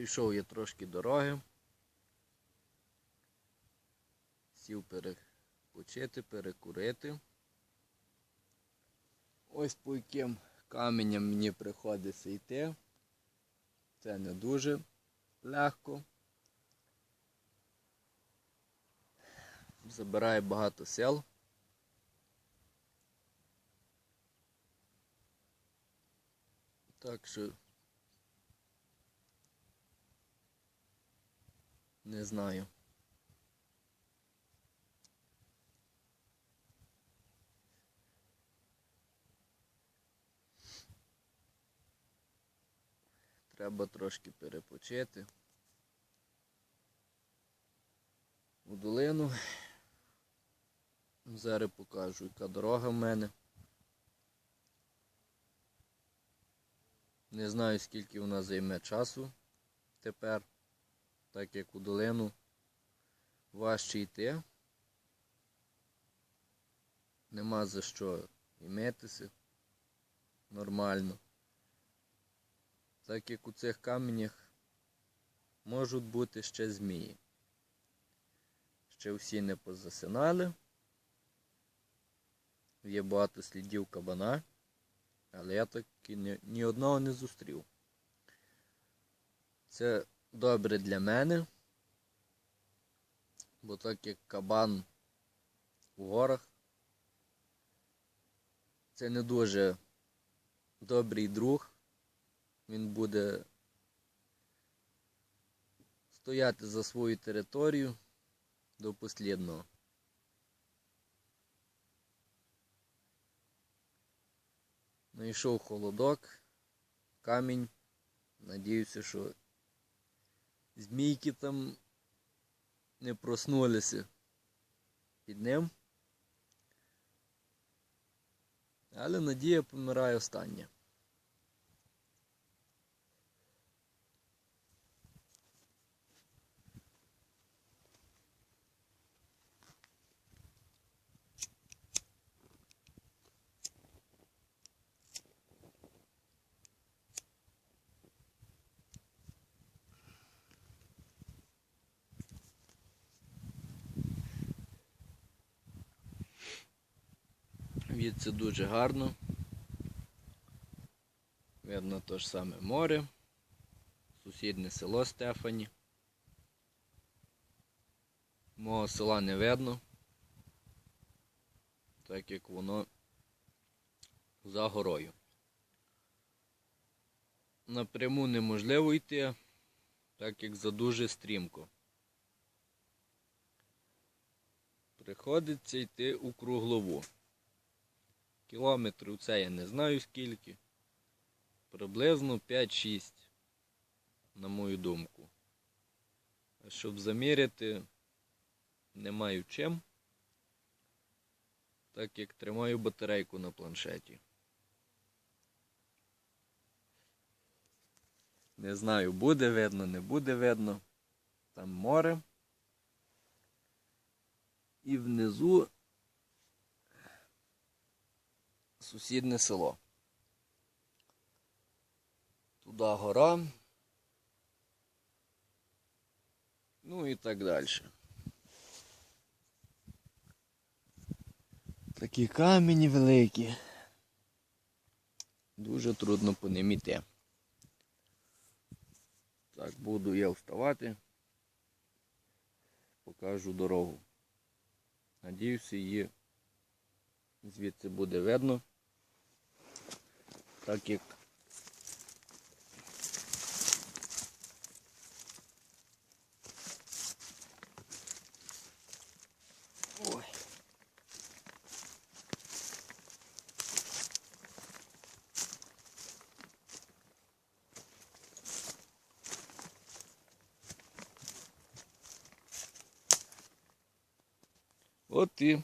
Прийшов я трошки дороги. Сів перепочити, перекурити. Ось по яким каменям мені приходиться йти. Це не дуже легко. Забирає багато сил. Так що не знаю. Треба трошки перепочити. У долину. Зараз покажу, яка дорога в мене. Не знаю, скільки вона займе часу тепер, так як у долину важче йти. Нема за що і митися нормально. Так як у цих каменях можуть бути ще змії. Ще всі не позасинали. Є багато слідів кабана, але я таки ні, ні одного не зустрів. Це добре для мене, бо так як кабан у горах, це не дуже добрий друг. Він буде стояти за свою територію до послідного. Знайшов холодок, камінь. Надіюся, що змійки там не проснулися під ним. Але надія помирає остання. Від дуже гарно. Видно те ж саме море, сусіднє село Стефані. Мого села не видно, так як воно за горою. Напряму неможливо йти, так як задуже стрімко. Приходиться йти у круглову. Кілометрів це я не знаю скільки. Приблизно 5-6, на мою думку. Щоб заміряти, не маю чим, так як тримаю батарейку на планшеті. Не знаю, буде видно, не буде видно. Там море. І внизу сусіднє село. Туди гора. Ну і так далі. Такі камені великі. Дуже трудно по ним іти. Так, буду я вставати. Покажу дорогу. Надіюся, її звідси буде видно. Так як Ой. От і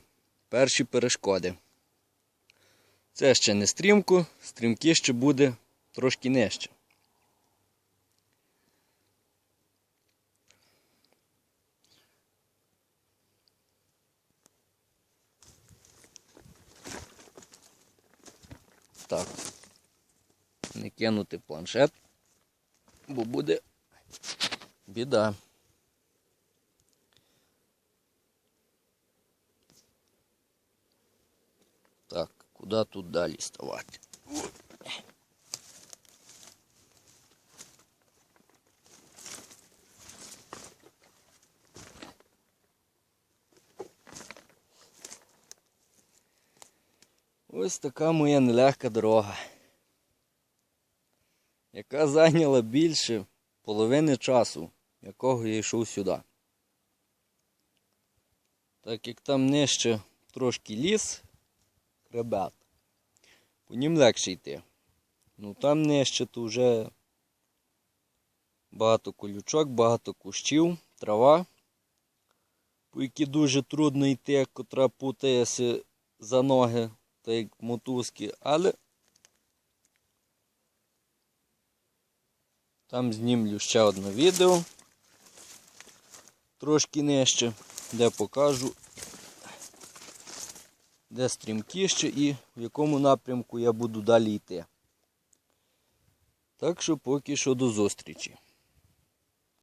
перші перешкоди. Це ще не стрімко, стрімки ще буде трошки нижче. Так. Не кинути планшет, бо буде біда. Так, куди тут далі ставати? Ось така моя нелегка дорога, яка зайняла більше половини часу, якого я йшов сюди. Так як там нижче трошки ліс, хребет, по нім легше йти. Ну там нижче то вже багато колючок, багато кущів, трава, по якій дуже трудно йти, котра путається за ноги та як мотузки, але там знімлю ще одне відео трошки нижче, де покажу, де стрімкіще і в якому напрямку я буду далі йти. Так що поки що до зустрічі.